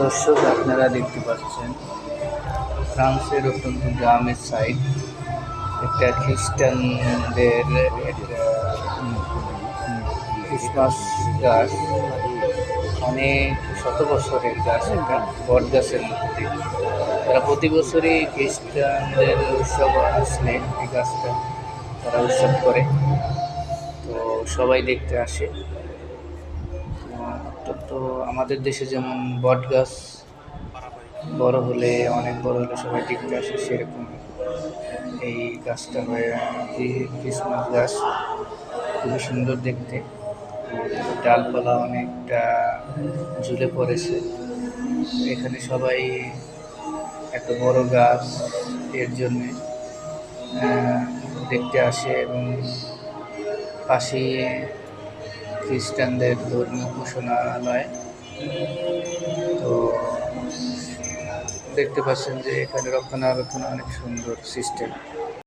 দর্শক, আপনারা দেখতে পাচ্ছেন ফ্রান্সের অত্যন্ত গ্রামের সাইড একটা খ্রিস্টানদের ক্রিসমাস গাছ, অনেক শত বছরের গাছ, একটা বট গাছের মধ্যে তারা প্রতি বছরই খ্রিস্টানদের উৎসব আসলে এই গাছটা তারা উৎসব করে। তো সবাই দেখতে আসে। তো আমাদের দেশে যেমন বট গাছ বড় হলে, অনেক বড় হলে সবাই দেখতে আসে সেরকম। এই গাছটা হয় ক্রি- ক্রিসমাস গাছ, খুবই সুন্দর দেখতে। ডালপালা অনেকটা ঝুলে পড়েছে। এখানে সবাই এত বড় গাছ, এর জন্যে দেখতে আসে এবং পাশেই খ্রিস্টানদের ধর্মীয় ঘোষণালয়। তো দেখতে পাচ্ছেন যে এখানে রক্ষণাবেক্ষণ অনেক সুন্দর সিস্টেম